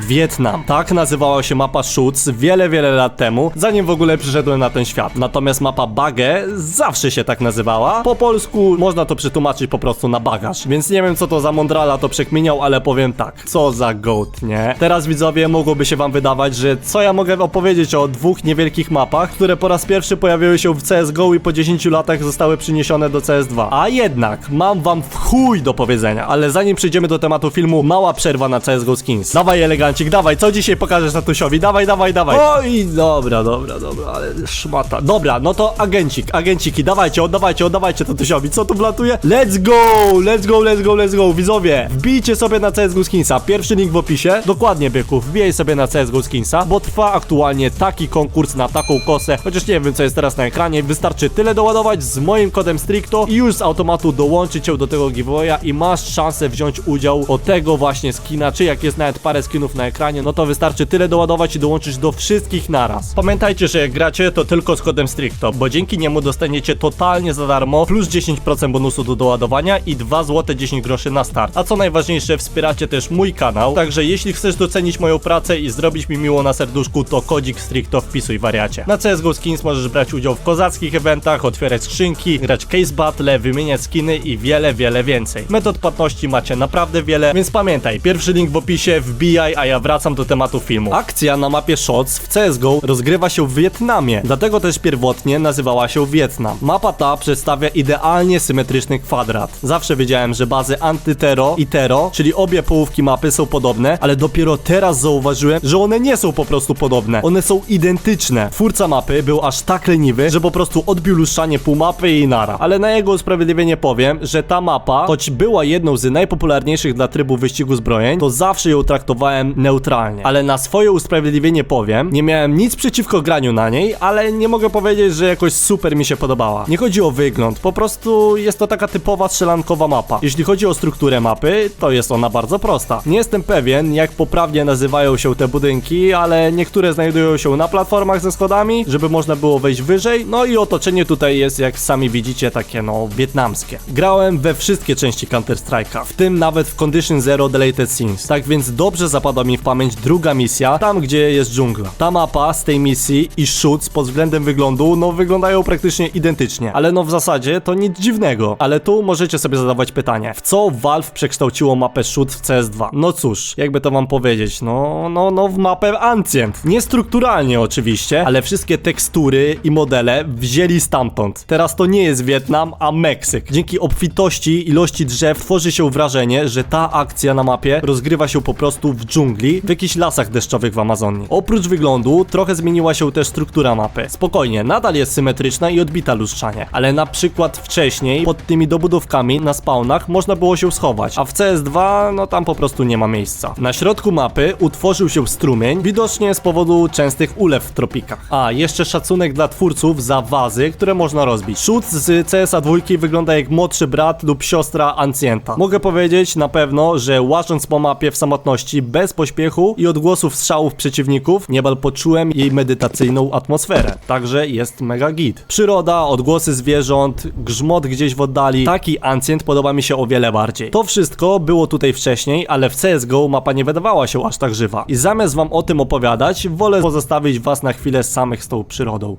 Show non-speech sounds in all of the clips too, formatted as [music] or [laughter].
Wietnam. Tak nazywała się mapa Schutz wiele, wiele lat temu, zanim w ogóle przyszedłem na ten świat. Natomiast mapa Bagę zawsze się tak nazywała. Po polsku można to przetłumaczyć po prostu na bagaż, więc nie wiem co to za mądrala to przekminiał, ale powiem tak. Co za goat, nie? Teraz widzowie mogłoby się wam wydawać, że co ja mogę opowiedzieć o dwóch niewielkich mapach, które po raz pierwszy pojawiły się w CSGO i po 10 latach zostały przyniesione do CS2. A jednak mam wam w chuj do powiedzenia, ale zanim przejdziemy do tematu filmu, mała przerwa na CSGO Skins. Dawaj elegancik, dawaj, co dzisiaj pokażesz tatusiowi? Dawaj, dawaj, dawaj. Oj, dobra, dobra, dobra, ale szmata. Dobra, no to agencik, agenciki, dawajcie, oddawajcie, oddawajcie tatusiowi. Co tu wlatuje? Let's go, let's go, let's go, let's go. Widzowie, wbijcie sobie na CSGO Skinsa. Pierwszy link w opisie. Dokładnie, byku, wbijaj sobie na CSGO Skinsa, bo trwa aktualnie taki konkurs na taką kosę. Chociaż nie wiem, co jest teraz na ekranie. Wystarczy tyle doładować z moim kodem Stricto i już z automatu dołączyć cię do tego giveawaya i masz szansę wziąć udział o tego właśnie skina, czy jak jest nawet parę skinów na ekranie, no to wystarczy tyle doładować i dołączyć do wszystkich naraz. Pamiętajcie, że jak gracie, to tylko z kodem Stricto, bo dzięki niemu dostaniecie totalnie za darmo plus 10% bonusu do doładowania i 2 zł 10 groszy na start. A co najważniejsze, wspieracie też mój kanał, także jeśli chcesz docenić moją pracę i zrobić mi miło na serduszku, to kodzik Stricto wpisuj wariacie. Na CSGO Skins możesz brać udział w kozackich eventach, otwierać skrzynki, grać case battle, wymieniać skiny i wiele, wiele więcej. Metod płatności macie naprawdę wiele, więc pamiętaj, pierwszy link w opisie, wbijaj, a ja wracam do tematu filmu. Akcja na mapie Shots w CSGO rozgrywa się w Wietnamie, dlatego też pierwotnie nazywała się Wietnam. Mapa ta przedstawia idealnie symetryczny kwadrat. Zawsze wiedziałem, że bazy antytero i tero, czyli obie połówki mapy są podobne, ale dopiero teraz zauważyłem, że one nie są po prostu podobne. One są identyczne. Twórca mapy był aż tak leniwy, że po prostu odbił lustrzanie pół mapy i nara. Ale na jego usprawiedliwienie powiem, że ta mapa, choć była jedną z najpopularniejszych dla trybu wyścigu zbrojeń, to zawsze ją traktowałem neutralnie. Ale na swoje usprawiedliwienie powiem, nie miałem nic przeciwko graniu na niej, ale nie mogę powiedzieć, że jakoś super mi się podobała. Nie chodzi o wygląd, po prostu jest to taka typowa strzelankowa mapa. Jeśli chodzi o strukturę mapy, to jest ona bardzo prosta. Nie jestem pewien, jak poprawnie nazywają się te budynki, ale niektóre znajdują się na platformach ze schodami, żeby można było wejść wyżej, no i otoczenie tutaj jest, jak sami widzicie, takie no wietnamskie. Grałem we wszystkie części Counter-Strike'a, w tym nawet w Condition Zero Deleted Scenes, tak więc dobrze zapadła mi w pamięć druga misja, tam gdzie jest dżungla. Ta mapa z tej misji i Shoots pod względem wyglądu, no wyglądają praktycznie identycznie, ale no w zasadzie to nic dziwnego. Ale tu możecie sobie zadawać pytanie, w co Valve przekształciło mapę Shoot w CS2? No cóż, jakby to wam powiedzieć, no, no, no w mapę Ancient. Nie strukturalnie oczywiście, ale wszystkie tekstury i modele wzięli stamtąd. Teraz to nie jest Wietnam, a Meksyk. Dzięki obfitości ilości drzew tworzy się wrażenie, że ta akcja na mapie rozgrywa się po prostu w dżungli, w jakichś lasach deszczowych w Amazonii. Oprócz wyglądu, trochę zmieniła się też struktura mapy. Spokojnie, nadal jest symetryczna i odbita lustrzanie, ale na przykład wcześniej pod tymi dobudówkami na spawnach można było się schować, a w CS2 no tam po prostu nie ma miejsca. Na środku mapy utworzył się strumień, widocznie z powodu częstych ulew w tropikach. A, jeszcze szacunek dla twórców za wazy, które można rozbić. Shoot z CSA 2 wygląda jak młodszy brat lub siostra Ancienta. Mogę powiedzieć na pewno, że łażąc po mapie w samotności, bez pośpiechu i odgłosów strzałów przeciwników, niemal poczułem jej medytacyjną atmosferę. Także jest mega git. Przyroda, odgłosy zwierząt, grzmot gdzieś w oddali. Taki Ancient podoba mi się o wiele bardziej. To wszystko było tutaj wcześniej, ale w CSGO mapa nie wydawała się aż tak żywa. I zamiast wam o tym opowiadać, wolę pozostawić was na chwilę samych z tą przyrodą.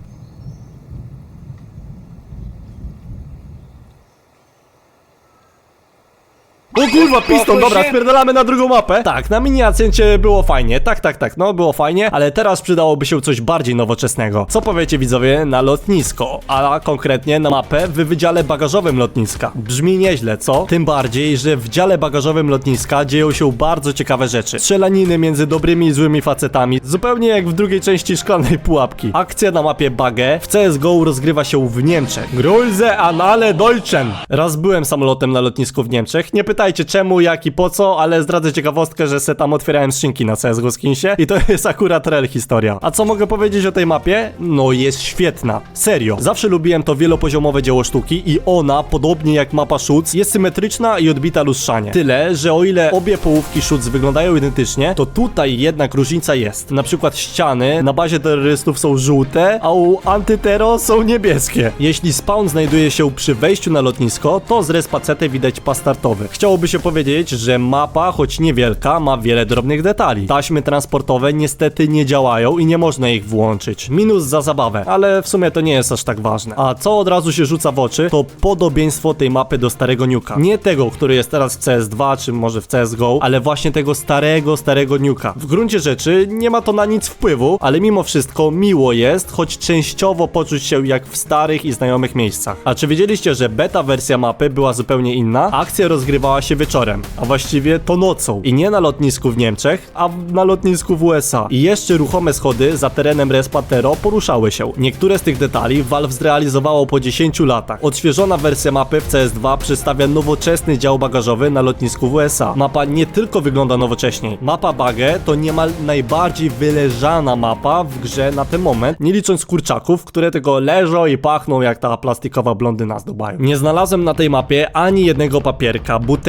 O kurwa, piston, dobra, spierdalamy na drugą mapę. Tak, na mini było fajnie, tak, tak, tak, no było fajnie, ale teraz przydałoby się coś bardziej nowoczesnego. Co powiecie widzowie na lotnisko, a konkretnie na mapę w wydziale bagażowym lotniska. Brzmi nieźle, co? Tym bardziej, że w dziale bagażowym lotniska dzieją się bardzo ciekawe rzeczy. Strzelaniny między dobrymi i złymi facetami, zupełnie jak w drugiej części szklanej pułapki. Akcja na mapie Bagę w CSGO rozgrywa się w Niemczech. Grulze anale Deutschen. Raz byłem samolotem na lotnisku w Niemczech, nie pytajcie czemu, jak i po co, ale zdradzę ciekawostkę, że se tam otwierałem skrzynki na CSGO Skinsie i to [laughs] jest akurat real historia. A co mogę powiedzieć o tej mapie? No jest świetna. Serio. Zawsze lubiłem to wielopoziomowe dzieło sztuki i ona, podobnie jak mapa Schutz, jest symetryczna i odbita lustrzanie. Tyle, że o ile obie połówki Schutz wyglądają identycznie, to tutaj jednak różnica jest. Na przykład ściany na bazie terrorystów są żółte, a u antytero są niebieskie. Jeśli spawn znajduje się przy wejściu na lotnisko, to z respacety widać pas startowy. Chciałoby Chciałoby się powiedzieć, że mapa, choć niewielka, ma wiele drobnych detali. Taśmy transportowe niestety nie działają i nie można ich włączyć. Minus za zabawę, ale w sumie to nie jest aż tak ważne. A co od razu się rzuca w oczy, to podobieństwo tej mapy do starego Nuka. Nie tego, który jest teraz w CS2, czy może w CSGO, ale właśnie tego starego, starego Nuka. W gruncie rzeczy nie ma to na nic wpływu, ale mimo wszystko miło jest, choć częściowo poczuć się jak w starych i znajomych miejscach. A czy wiedzieliście, że beta wersja mapy była zupełnie inna? Akcja rozgrywała się wieczorem, a właściwie to nocą. I nie na lotnisku w Niemczech, a na lotnisku w USA. I jeszcze ruchome schody za terenem Respatero poruszały się. Niektóre z tych detali Valve zrealizowało po 10 latach. Odświeżona wersja mapy w CS2 przedstawia nowoczesny dział bagażowy na lotnisku w USA. Mapa nie tylko wygląda nowocześniej. Mapa Bagę to niemal najbardziej wyleżana mapa w grze na ten moment, nie licząc kurczaków, które tylko leżą i pachną jak ta plastikowa blondyna z Dubaju. Nie znalazłem na tej mapie ani jednego papierka, butelki,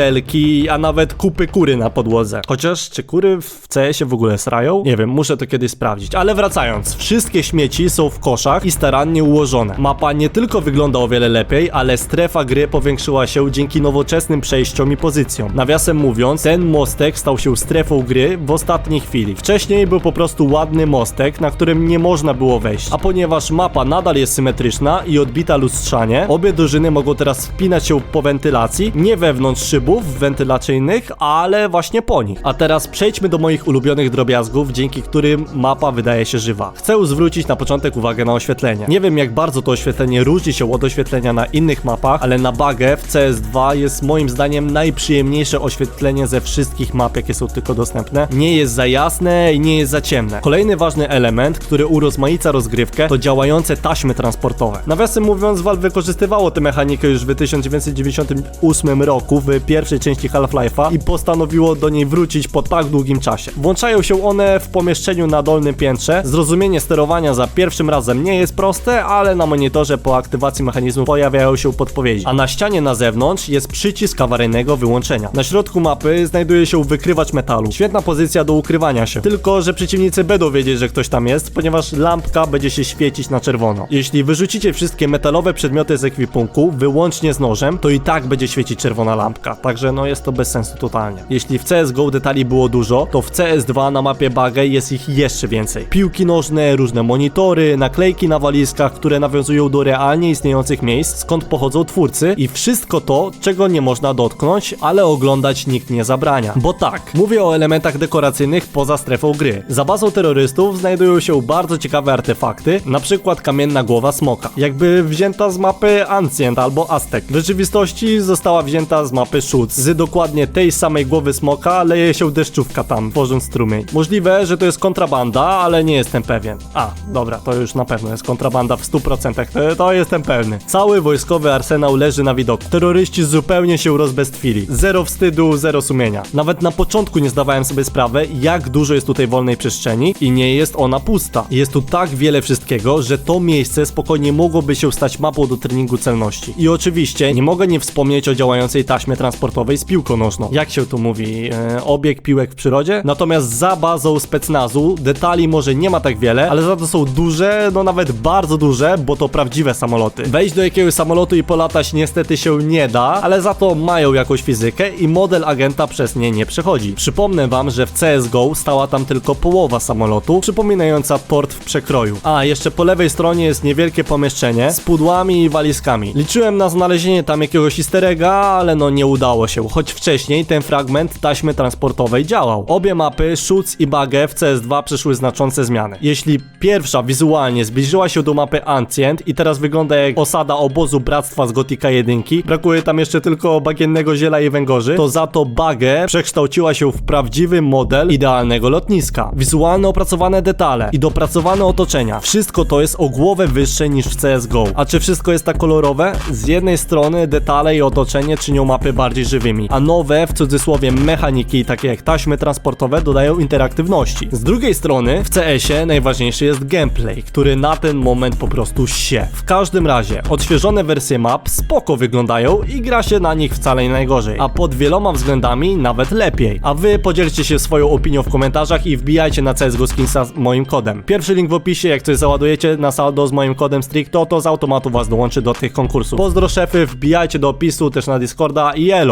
a nawet kupy kury na podłodze. Chociaż czy kury w CS-ie w ogóle srają? Nie wiem, muszę to kiedyś sprawdzić. Ale wracając, wszystkie śmieci są w koszach i starannie ułożone. Mapa nie tylko wygląda o wiele lepiej, ale strefa gry powiększyła się dzięki nowoczesnym przejściom i pozycjom. Nawiasem mówiąc, ten mostek stał się strefą gry w ostatniej chwili. Wcześniej był po prostu ładny mostek, na którym nie można było wejść. A ponieważ mapa nadal jest symetryczna i odbita lustrzanie, obie drużyny mogą teraz wspinać się po wentylacji, nie wewnątrz szybów wentylacyjnych, ale właśnie po nich. A teraz przejdźmy do moich ulubionych drobiazgów, dzięki którym mapa wydaje się żywa. Chcę zwrócić na początek uwagę na oświetlenie. Nie wiem jak bardzo to oświetlenie różni się od oświetlenia na innych mapach, ale na bagę w CS2 jest moim zdaniem najprzyjemniejsze oświetlenie ze wszystkich map, jakie są tylko dostępne. Nie jest za jasne i nie jest za ciemne. Kolejny ważny element, który urozmaica rozgrywkę, to działające taśmy transportowe. Nawiasem mówiąc, Valve wykorzystywało tę mechanikę już w 1998 roku w pierwszej części Half-Life'a i postanowiło do niej wrócić po tak długim czasie. Włączają się one w pomieszczeniu na dolnym piętrze. Zrozumienie sterowania za pierwszym razem nie jest proste, ale na monitorze po aktywacji mechanizmu pojawiają się podpowiedzi. A na ścianie na zewnątrz jest przycisk awaryjnego wyłączenia. Na środku mapy znajduje się wykrywacz metalu. Świetna pozycja do ukrywania się. Tylko, że przeciwnicy będą wiedzieć, że ktoś tam jest, ponieważ lampka będzie się świecić na czerwono. Jeśli wyrzucicie wszystkie metalowe przedmioty z ekwipunku, wyłącznie z nożem, to i tak będzie świecić czerwona lampka. Także no jest to bez sensu totalnie. Jeśli w CSGO detali było dużo, to w CS2 na mapie Bagę jest ich jeszcze więcej. Piłki nożne, różne monitory, naklejki na walizkach, które nawiązują do realnie istniejących miejsc, skąd pochodzą twórcy i wszystko to, czego nie można dotknąć, ale oglądać nikt nie zabrania. Bo tak, mówię o elementach dekoracyjnych poza strefą gry. Za bazą terrorystów znajdują się bardzo ciekawe artefakty, na przykład kamienna głowa smoka, jakby wzięta z mapy Ancient albo Aztek. W rzeczywistości została wzięta z mapy Shoots. Z dokładnie tej samej głowy smoka leje się deszczówka tam, tworząc strumień. Możliwe, że to jest kontrabanda, ale nie jestem pewien. A, dobra, to już na pewno jest kontrabanda w 100%, to, to jestem pewny. Cały wojskowy arsenał leży na widoku. Terroryści zupełnie się rozbestwili. Zero wstydu, zero sumienia. Nawet na początku nie zdawałem sobie sprawy, jak dużo jest tutaj wolnej przestrzeni i nie jest ona pusta. Jest tu tak wiele wszystkiego, że to miejsce spokojnie mogłoby się stać mapą do treningu celności. I oczywiście nie mogę nie wspomnieć o działającej taśmie transportowej z piłką nożną. Jak się tu mówi? E, obieg piłek w przyrodzie? Natomiast za bazą specnazu detali może nie ma tak wiele, ale za to są duże, no nawet bardzo duże, bo to prawdziwe samoloty. Wejść do jakiegoś samolotu i polatać niestety się nie da, ale za to mają jakąś fizykę i model agenta przez nie nie przechodzi. Przypomnę wam, że w CSGO stała tam tylko połowa samolotu, przypominająca port w przekroju. A, jeszcze po lewej stronie jest niewielkie pomieszczenie z pudłami i walizkami. Liczyłem na znalezienie tam jakiegoś easter egga, ale no nie udało się, choć wcześniej ten fragment taśmy transportowej działał. Obie mapy, Schutz i Bagę w CS2 przeszły znaczące zmiany. Jeśli pierwsza wizualnie zbliżyła się do mapy Ancient i teraz wygląda jak osada obozu Bractwa z Gotika 1, brakuje tam jeszcze tylko bagiennego ziela i węgorzy, to za to Bagę przekształciła się w prawdziwy model idealnego lotniska. Wizualne opracowane detale i dopracowane otoczenia. Wszystko to jest o głowę wyższe niż w CSGO. A czy wszystko jest tak kolorowe? Z jednej strony detale i otoczenie czynią mapy bardziej żywymi, a nowe, w cudzysłowie mechaniki, takie jak taśmy transportowe, dodają interaktywności. Z drugiej strony, w CS-ie najważniejszy jest gameplay, który na ten moment po prostu się. W każdym razie, odświeżone wersje map spoko wyglądają i gra się na nich wcale nie najgorzej, a pod wieloma względami nawet lepiej. A wy podzielcie się swoją opinią w komentarzach i wbijajcie na CSGO Skinsa z moim kodem. Pierwszy link w opisie, jak coś załadujecie na saldo z moim kodem Stricto, to z automatu was dołączy do tych konkursów. Pozdro szefy, wbijajcie do opisu też na Discorda i elo!